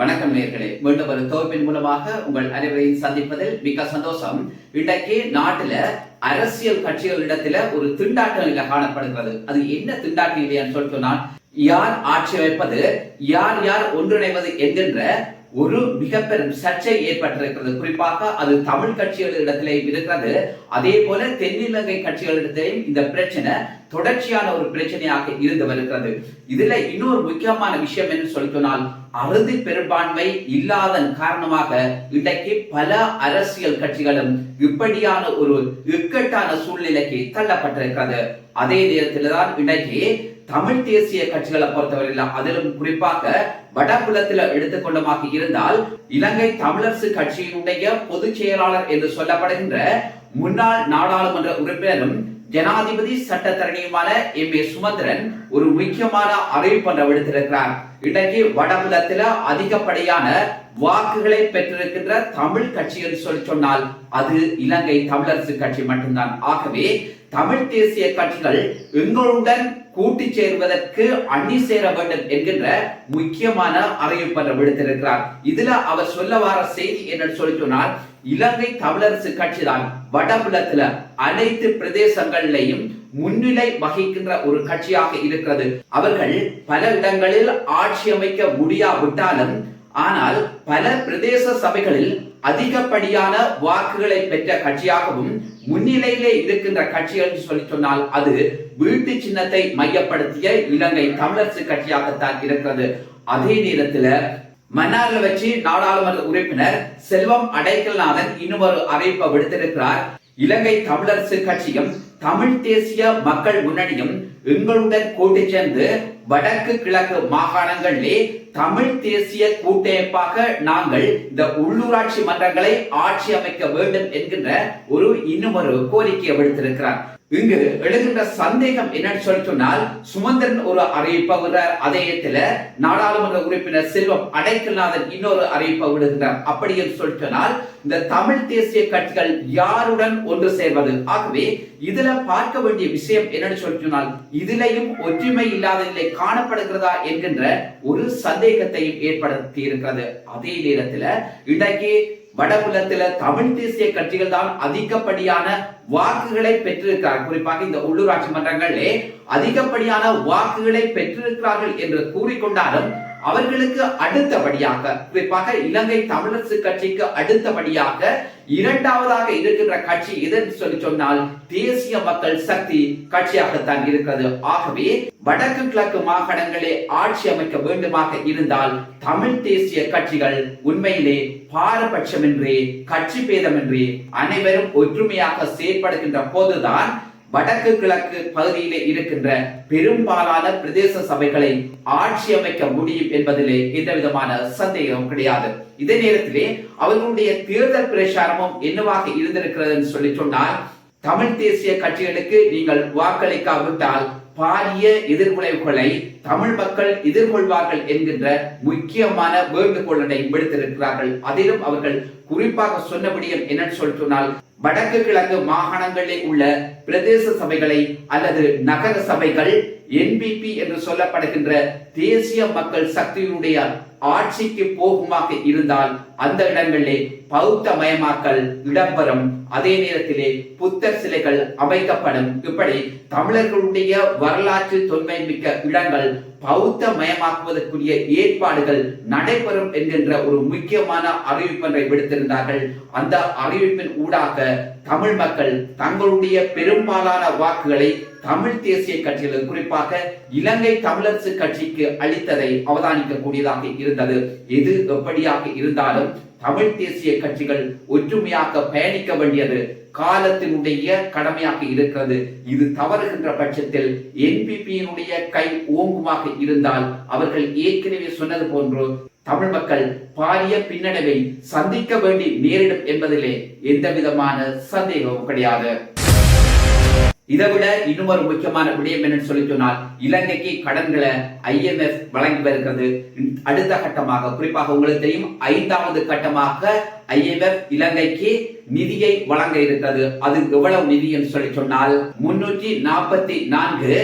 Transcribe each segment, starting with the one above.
வணக்கம் நேர்களே. மீண்டும் ஒரு தொகுப்பின் மூலமாக உங்கள் அனைவரையும் சந்திப்பதில் மிக சந்தோஷம். இன்றைக்கு நாட்டுல அரசியல் கட்சிகளிடத்துல ஒரு திண்டாட்ட நிலை காணப்படுகிறது. அது என்ன திண்டாட்ட நிலையான்னு சொல்லிட்டு யார் ஆட்சி வைப்பது யார் யார் ஒன்றிணைவது என்கின்ற ஒரு மிக பெரும் சர்ச்சை ஏற்பட்டிருக்கிறது. குறிப்பாக அது தமிழ் கட்சிகளிடத்திலேயும் இருக்கிறது. அதே போல தென்னிலங்கை கட்சிகளிடத்திலேயும் இந்த பிரச்சனை தொடர்ச்சியான ஒரு பிரச்சனையாக இருந்து வருகிறது. இதுல இன்னொரு முக்கியமான விஷயம் என்று சொல்லி சொன்னால் அறுதி பெரும்பான்மை இல்லாதன் காரணமாக இன்றைக்கு பல அரசியல் கட்சிகளும் இப்படியான ஒரு இக்கட்டான சூழ்நிலைக்கு தள்ளப்பட்டிருக்கிறது. அதே நேரத்தில்தான் இன்றைக்கு தமிழ் தேசிய கட்சிகளை பொறுத்தவரையில் அதிலும் குறிப்பாக வடகுலத்தில் எடுத்துக்கொண்டமாக இருந்தால் இலங்கை தமிழரசு கட்சியினுடைய பொதுச் செயலாளர் என்று சொல்லப்படுகின்ற முன்னாள் நாடாளுமன்ற உறுப்பினரும் ஜனாதிபதி சட்டத்தரணியுமான எம் ஏ சுமந்திரன் ஒரு முக்கியமான அறிவிப்பு விடுத்திருக்கிறார் இன்றைக்கு வடபுலத்தில அதிகப்படியான வாக்குகளை பெற்றிருக்கின்ற தமிழ் கட்சி என்று சொல்லி சொன்னால் அது இலங்கை தமிழரசு கட்சி மட்டும்தான். ஆகவே தமிழ் தேசிய கட்சிகள் எங்களுடன் கூட்டி சேர்வதற்கு அணி சேர வேண்டும் என்கின்ற முக்கியமான அறிவிப்பை விடுத்திருக்கிறார். இதுல அவர் சொல்ல வர செய்தி என்னன்னு சொல்லி சொன்னால் இலங்கை தமிழரசு கட்சி தான் வடபுலத்துல அனைத்து பிரதேசங்கள்லையும் முன்னிலை வகிக்கின்ற ஒரு கட்சியாக இருக்கிறது. அவர்கள் பல இடங்களில் ஆட்சி அமைக்க முடியாவிட்டாலும் ஆனால் பல பிரதேச சபைகளில் அதிகப்படியான வாக்குகளை பெற்ற கட்சியாகவும் முன்னிலையிலே இருக்கின்ற கட்சி என்று சொல்லி சொன்னால் அது வீட்டு சின்னத்தை மையப்படுத்திய இலங்கை தமிழரசு கட்சியாகத்தான் இருக்கிறது. அதே நேரத்துல மன்னார்ல வச்சு நாடாளுமன்ற உறுப்பினர் செல்வம் அடைக்கல்நாதன் இன்னும் ஒரு அறிவிப்பை விடுத்திருக்கிறார். இலங்கை தமிழரசு கட்சியும் தமிழ் தேசிய மக்கள் முன்னணியும் எங்களுடன் கூட்டி சேர்ந்து வடக்கு கிழக்கு மாகாணங்களிலே தமிழ் தேசிய கூட்டமைப்பாக நாங்கள் இந்த உள்ளூராட்சி மன்றங்களை ஆட்சி அமைக்க வேண்டும் என்கின்ற ஒரு இன்னும் ஒரு கோரிக்கையை விடுத்திருக்கிறார். இங்கு எழுகின்ற சந்தேகம் என்னன்னு சொல்லி சொன்னால் சுமந்திரன் ஒரு அறிவிப்பை விடுறார். அதே நாடாளுமன்ற உறுப்பினர் செல்வம் அடைக்கல்நாதன் இன்னொரு அறிவிப்பை விடுகிறார் அப்படி என்று சொல்லி சொன்னால் இந்த தமிழ் தேசிய கட்சிகள் யாருடன் ஒன்று சேர்வது? ஆகவே இதுல பார்க்க வேண்டிய விஷயம் என்னன்னு சொல்லி சொன்னால் இதுலயும் ஒற்றுமை இல்லாத நிலை காணப்படுகிறதா என்கின்ற ஒரு சந்தேகத்தையும் ஏற்படுத்தி இருக்கிறது. அதே நேரத்துல இன்றைக்கு வடகுலத்துல தமிழ் தேசிய கட்சிகள் தான் அதிகப்படியான வாக்குகளை பெற்றிருக்கிறார் குறிப்பாக இந்த உள்ளூராட்சி மன்றங்களிலே அதிகப்படியான வாக்குகளை பெற்றிருக்கிறார்கள் என்று கூறிக்கொண்டாலும் அவர்களுக்கு அடுத்தபடியாக குறிப்பாக இலங்கை தமிழரசு கட்சிக்கு அடுத்தபடியாக இரண்டாவதாக இருக்கின்ற கட்சி எதுன்னு சொல்லி சொன்னால் தேசிய மக்கள் சக்தி கட்சியாகத்தான் இருக்கிறது. ஆகவே வடக்கு கிழக்கு மாகாணங்களே ஆட்சி அமைக்க வேண்டுமாக இருந்தால் தமிழ் தேசிய கட்சிகள் உண்மையிலே பாரபட்சமின்றி கட்சி பேதமின்றி அனைவரும் ஒற்றுமையாக செயற்படுகின்ற போதுதான் வடக்கு கிழக்கு பகுதியிலே இருக்கின்ற பெரும்பாலான பிரதேச சபைகளை ஆட்சி அமைக்க முடியும் என்பதிலே எந்த விதமான சந்தேகமும் கிடையாது. இதே நேரத்திலே அவர்களுடைய தேர்தல் பிரச்சாரமும் என்னவாக இருந்திருக்கிறது சொல்லி சொன்னால் தமிழ் தேசிய கட்சிகளுக்கு நீங்கள் வாக்களிக்காவிட்டால் பாரிய எதிர்விளைவுகளை தமிழ் மக்கள் எதிர்கொள்வார்கள் என்கின்ற முக்கியமான வேண்டுகோளனை விடுத்திருக்கிறார்கள். அதிலும் அவர்கள் குறிப்பாக சொன்னபடியும் என்னன்னு சொல்லி சொன்னால் வடக்கு கிழக்கு மாகாணங்களில் உள்ள பிரதேச சபைகளை அல்லது நகர சபைகள் என்பிபி என்று சொல்லப்படுகின்ற தேசிய மக்கள் சக்தியினுடைய ஆட்சிக்கு போகுமாக இருந்தால் அந்த இடங்களிலே பௌத்த மயமாக்கல் இடம்பெறும். அதே நேரத்திலே புத்தர் சிலைகள் அமைக்கப்படும். இப்படி தமிழர்களுடைய வரலாற்று தொன்மை மிக்க இடங்கள் பௌத்த மயமாக்குவதற்குரிய ஏற்பாடுகள் நடைபெறும் என்கின்ற ஒரு முக்கியமான அறிவிப்பை விடுத்திருந்தார்கள். அந்த அறிவிப்பின் ஊடாக தமிழ் மக்கள் தங்களுடைய பெரும்பாலான வாக்குகளை தமிழ் தேசிய கட்சிகளுக்கு குறிப்பாக இலங்கை தமிழரசு கட்சிக்கு அளித்ததை அவதானிக்க கூடியதாக இருந்தது. எது எப்படியாக இருந்தாலும் தமிழ் தேசிய கட்சிகள் ஒற்றுமையாக பயணிக்க வேண்டியது காலத்தினுடைய கடமையாக இருக்கிறது. இது தவறுகின்ற பட்சத்தில் என்பிபியினுடைய கை ஓங்குமாக இருந்தால் அவர்கள் ஏற்கனவே சொன்னது போன்று தமிழ் மக்கள் பாரிய பின்னடைவை சந்திக்க வேண்டி நேரிடும் என்பதிலே எந்த விதமான சந்தேகமும் கிடையாது. இதை விட இன்னும் ஒரு முக்கியமான விடயம் என்னன்னு சொல்லி சொன்னால் இலங்கைக்கு கடன்களை ஐஎம்எஃப் வழங்கி வருகிறது. அடுத்த கட்டமாக குறிப்பாக உங்களுக்கு தெரியும் ஐந்தாவது கட்டமாக ஐஎம்எஃப் இலங்கைக்கு நிதியை வழங்க இருக்கிறது. அது எவ்வளவு நிதி என்று சொல்லி சொன்னால் முன்னூற்றி நாற்பத்தி நான்கு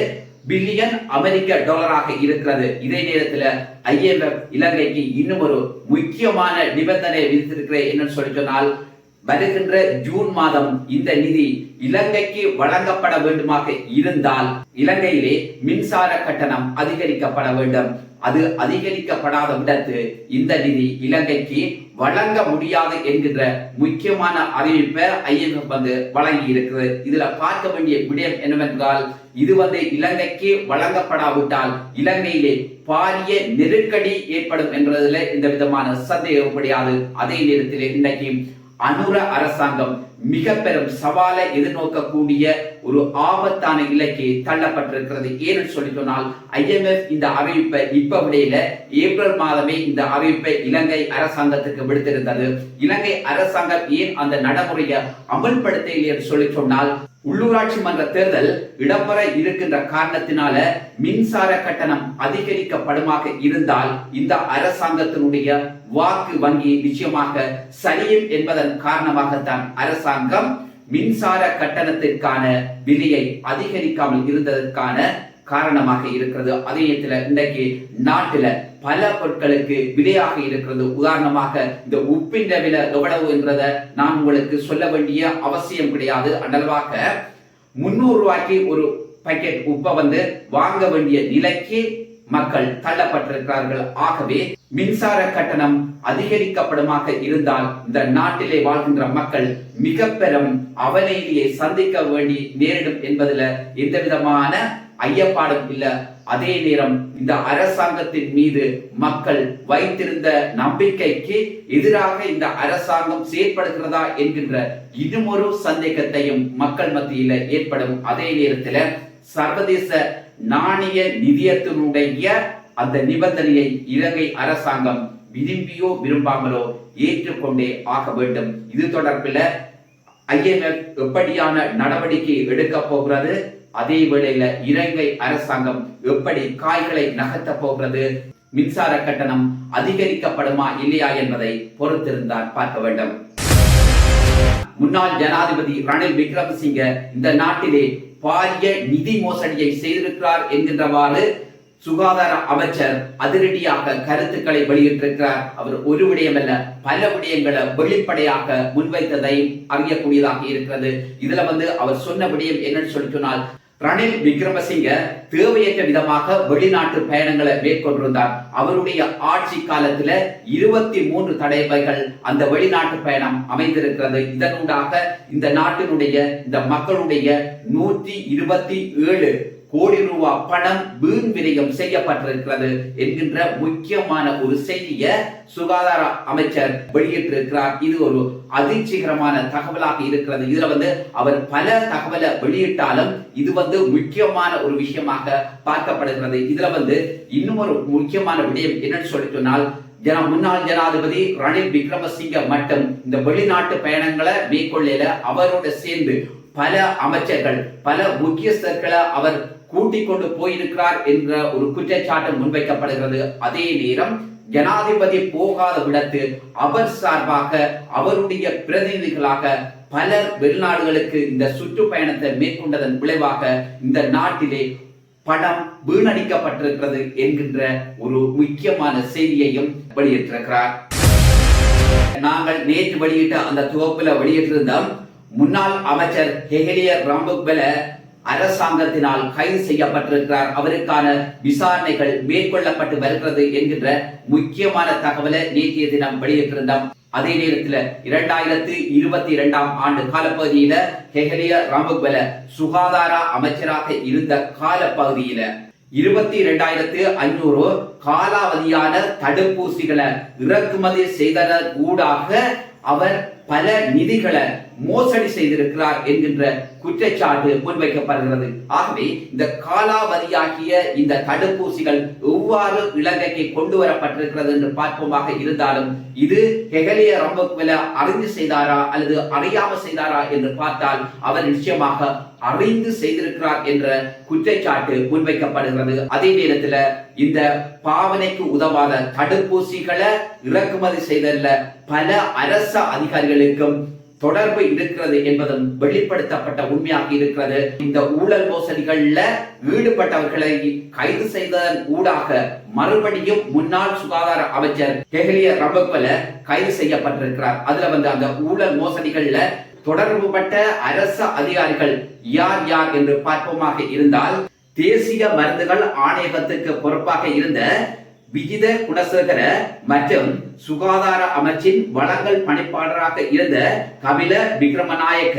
பில்லியன் அமெரிக்க டாலராக இருக்கிறது. இதே நேரத்தில் ஐஎம்எஃப் இலங்கைக்கு இன்னும் ஒரு முக்கியமான நிபந்தனை விதித்திருக்கிறேன் என்னன்னு சொல்லி சொன்னால் வருகின்ற ஜூன் மாதம் இந்த நிதி இலங்கைக்கு வழங்கப்பட வேண்டுமாக இருந்தால் இலங்கையிலே மின்சார கட்டணம் அதிகரிக்கப்பட வேண்டும். அது அதிகரிக்கப்படாத விடத்து இந்த நிதி இலங்கைக்கு வழங்க முடியாது என்கின்ற முக்கியமான அறிவிப்பை ஐஎம்எஃப் வந்து வழங்கி இருக்கிறது இதுல பார்க்க வேண்டிய விடயம் என்னவென்றால் இது வந்து இலங்கைக்கு வழங்கப்படாவிட்டால் இலங்கையிலே பாரிய நெருக்கடி ஏற்படும் என்பதில் இந்த விதமான சந்தேகம் கிடையாது. அதே நேரத்தில் இன்றைக்கு அனுர அரசாங்கம் மிக பெரும் சவாலை எதிர்நோக்கக்கூடிய ஒரு ஆபத்தான இலக்கை தள்ளப்பட்டிருக்கிறது. ஏன்னு சொல்லி சொன்னால் ஐஎம்எஃப் இந்த அறிவிப்பை இப்ப விடையில ஏப்ரல் மாதமே இந்த அறிவிப்பை இலங்கை அரசாங்கத்துக்கு விடுத்திருந்தது. இலங்கை அரசாங்கம் ஏன் அந்த நடைமுறையை அமல்படுத்தவில்லை என்று சொல்லி சொன்னால் உள்ளூராட்சி மன்ற தேர்தல் இடம்பெற இருக்கின்ற காரணத்தினால மின்சார கட்டணம் அதிகரிக்கப்படுமாக இருந்தால் இந்த அரசாங்கத்தினுடைய வாக்கு வங்கி நிச்சயமாக சரியும் என்பதன் காரணமாகத்தான் அரசாங்கம் மின்சார கட்டணத்திற்கான விலையை அதிகரிக்காமல் இருந்ததற்கான காரணமாக இருக்கிறது. அதே நேரத்தில் இன்றைக்கு நாட்டில பல பொருட்களுக்கு விலையாக இருக்கிறது. உதாரணமாக இந்த உப்பின் விலை எவ்வளவு என்றத நான் உங்களுக்கு சொல்ல வேண்டிய அவசியம் கிடையாது. அண்டல்வாக முன்னூறு ரூபாய்க்கு ஒரு பாக்கெட் உப்பை வந்து வாங்க வேண்டிய நிலைக்கு மக்கள் தள்ளப்பட்டிருக்கிறார்கள். ஆகவே மின்சார கட்டணம் அதிகரிக்கப்படுமாக இருந்தால் இந்த நாட்டிலே வாழ்கின்ற மக்கள் மிக பெரும் அவலையிலேயே சந்திக்க வேண்டி நேரிடும் என்பதுல எந்த விதமான ஐயப்பாடும் இல்ல. அதே நேரம் இந்த அரசாங்கத்தின் மீது மக்கள் வைத்திருந்த நம்பிக்கைக்கு எதிராக இந்த அரசாங்கம் செயற்படுகிறதா என்கின்ற இன்னுமொரு சந்தேகத்தையும் மக்கள் மத்தியில ஏற்படும். அதே நேரத்தில் சர்வதேச நாணய நிதியத்தினுடைய அந்த நிபந்தனையை இலங்கை அரசாங்கம் விரும்பியோ விரும்பாமலோ ஏற்றுக்கொண்டே ஆக வேண்டும். இது தொடர்பில் ஐஎம்எஃப் எப்படியான நடவடிக்கை எடுக்க போகிறது? அதே வேளையில இலங்கை அரசாங்கம் எப்படி காய்களை நகர்த்த போகிறது? மின்சார கட்டணம் அதிகரிக்கப்படுமா இல்லையா என்பதை பொறுத்திருந்தால் பார்க்க வேண்டும். முன்னாள் ஜனாதிபதி ரணில் விக்ரமசிங்க இந்த நாட்டிலே பாரிய நிதி மோசடியை செய்திருக்கிறார் என்கின்றவாறு சுகாதார அமைச்சர் அதிரடியாக கருத்துக்களை வெளியிட்டிருக்கிறார். அவர் ஒரு விடயமல்ல பல விடயங்களை வெளிப்படையாக முன்வைத்ததை அறியக்கூடியதாக இருக்கிறது. இதுல வந்து அவர் சொன்ன விடயம் என்னன்னு சொல்லி சொன்னால் ரணில் விக்ரமசிங்க தேவையற்ற விதமாக வெளிநாட்டு பயணங்களை மேற்கொண்டிருந்தார். அவருடைய ஆட்சி காலத்துல இருபத்தி மூன்று தடைவைகள் அந்த வெளிநாட்டு பயணம் அமைந்திருக்கிறது. இதனூடாக இந்த நாட்டினுடைய இந்த மக்களுடைய நூற்றி இருபத்தி ஏழு கோடி ரூபாய் பணம் வீண் விரயம் செய்யப்பட்டிருக்கிறது என்கின்ற முக்கியமான ஒரு செய்தியை சுகாதார அமைச்சர் வெளியிட்டிருக்கிறார். இது ஒரு அதிர்ச்சிகரமான தகவலாக இருக்கிறது. இதுல வந்து அவர் பல தகவலை வெளியிட்டாலும் இது வந்து முக்கியமான ஒரு விஷயமாக பார்க்கப்படுகிறது. இதுல வந்து இன்னும் ஒரு முக்கியமான விடயம் என்னன்னு சொல்லி சொன்னால் ஜன முன்னாள் ஜனாதிபதி ரணில் விக்ரமசிங்க மட்டும் இந்த வெளிநாட்டு பயணங்களை மேற்கொள்ளையில அவரோட சேர்ந்து பல அமைச்சர்கள் பல முக்கியஸ்தர்களை அவர் கூட்டிக் கொண்டு போயிருக்கிறார் என்ற ஒரு குற்றச்சாட்டு முன்வைக்கப்படுகிறது. அதே நேரம் ஜனாதிபதி போகாத விடத்து அவர் சார்பாக அவருடைய பிரதிநிதிகளாக பலர் வெளிநாடுகளுக்கு இந்த சுற்றுப்பயணத்தை மேற்கொண்டதன் விளைவாக இந்த நாட்டிலே படம் வீணடிக்கப்பட்டிருக்கிறது என்கின்ற ஒரு முக்கியமான செய்தியையும் வெளியிட்டிருக்கிறார். நாங்கள் நேற்று வெளியிட்ட அந்த துவப்புல வெளியிட்டிருந்தோம் முன்னாள் அமைச்சர் ஹெகலிய ராம்புக்வெல அரசாங்கத்தினால் கைது செய்யப்பட்டிருக்கிறார். அவருக்கான விசாரணைகள் மேற்கொள்ளப்பட்டு வருகிறது என்கின்ற முக்கியமான தகவலை நேற்றைய தினம் வெளியிட்டிருந்தோம். அதே நேரத்தில் இரண்டாயிரத்தி இருபத்தி இரண்டாம் ஆண்டு காலப்பகுதியில ஹெகலிய ராமகுவல சுகாதார அமைச்சராக இருந்த காலப்பகுதியில இருபத்தி இரண்டாயிரத்து ஐநூறு காலாவதியான தடுப்பூசிகளை இறக்குமதி செய்ததன் ஊடாக அவர் பல நிதிகளை மோசடி செய்திருக்கிறார் என்கின்ற குற்றச்சாட்டு முன்வைக்கப்படுகிறது. ஆகவே இந்த காலாவதியாகிய இந்த தடுப்பூசிகள் எவ்வாறு இலங்கைக்கு கொண்டு வரப்பட்டிருக்கிறது என்று பார்ப்போமாக இருந்தாலும் இது ஹெகலிய ரம்புக்வில அறிந்து செய்தாரா அல்லது அறியாம செய்தாரா என்று பார்த்தால் அவர் நிச்சயமாக அறிந்து செய்திருக்கிறார் என்ற குற்றச்சாட்டு முன்வைக்கப்படுகிறது. அதே நேரத்தில் இந்த பாவனைக்கு உதவாத தடுப்பூசிகளை இறக்குமதி செய்தல்ல பல அரச அதிகாரிகள் அதிகாரிகளுக்கும் தொடர்பு இருக்கிறது என்பதும் வெளிப்படுத்தப்பட்ட உண்மையாக இருக்கிறது. இந்த ஊழல் மோசடிகள்ல ஈடுபட்டவர்களை கைது செய்ததன் ஊடாக மறுபடியும் முன்னாள் சுகாதார அமைச்சர் கெஹலிய ரபப்பல கைது செய்யப்பட்டிருக்கிறார். அதுல வந்து அந்த ஊழல் மோசடிகள்ல தொடர்புபட்ட அரசு அதிகாரிகள் யார் யார் என்று பார்ப்போமாக இருந்தால் தேசிய மருந்துகள் ஆணையகத்துக்கு பொறுப்பாக இருந்த விஜித குணசேகர மற்றும் சுகாதார அமைச்சின் வளங்கள் பணிப்பாளராக இருந்த கபில விக்ரமநாயக்க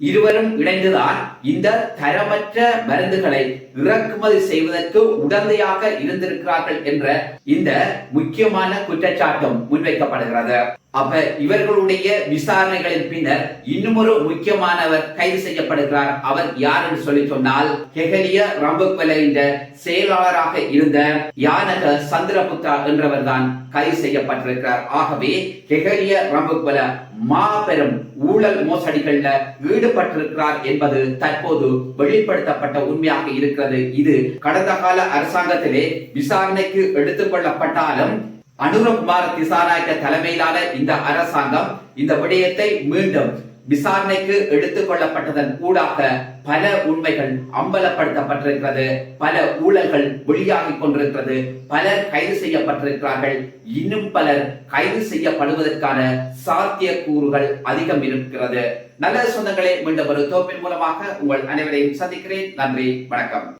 இருவரும் இணைந்துதான் இந்த தரமற்ற மருந்துகளை இறக்குமதி செய்வதற்கு உடந்தையாக இருந்திருக்கிறார்கள் என்ற இந்த முக்கியமான குற்றச்சாட்டும் முன்வைக்கப்படுகிறது. அப்ப இவர்களுடைய விசாரணைகளின் பின்னர் இன்னும் ஒரு முக்கியமானவர் கைது செய்யப்படுகிறார். அவர் யார் என்று சொல்லி சொன்னால் ஹெகலிய ரம்புக்வல என்ற செயலாளராக இருந்த யானக சந்திரபுத்தா என்றவர் தான் கைது செய்யப்பட்டிருக்கிறார். ஆகவே ஹெகலிய ரம்புக்வல மாபெரும் ஊழல் மோசடிகள்ல ஈடுபட்டிருக்கிறார் என்பது தற்போது வெளிப்படுத்தப்பட்ட உண்மையாக இருக்கிறது. இது கடந்த கால அரசாங்கத்திலே விசாரணைக்கு எடுத்துக் கொள்ளப்பட்டாலும் அனுரகுமார திசாநாயக்க தலைமையிலான இந்த அரசாங்கம் இந்த விடயத்தை மீண்டும் விசாரணைக்கு எடுத்துக் கொள்ளப்பட்டதன் ஊடாக பல உண்மைகள் அம்பலப்படுத்தப்பட்டிருக்கிறது. பல ஊழல்கள் வெளியாகிக் கொண்டிருக்கிறது. பலர் கைது செய்யப்பட்டிருக்கிறார்கள். இன்னும் பலர் கைது செய்யப்படுவதற்கான சாத்திய கூறுகள் அதிகம் இருக்கிறது. நல்ல சொந்தங்களே மீண்டும் ஒரு தோப்பின் மூலமாக உங்கள் அனைவரையும் சந்திக்கிறேன். நன்றி வணக்கம்.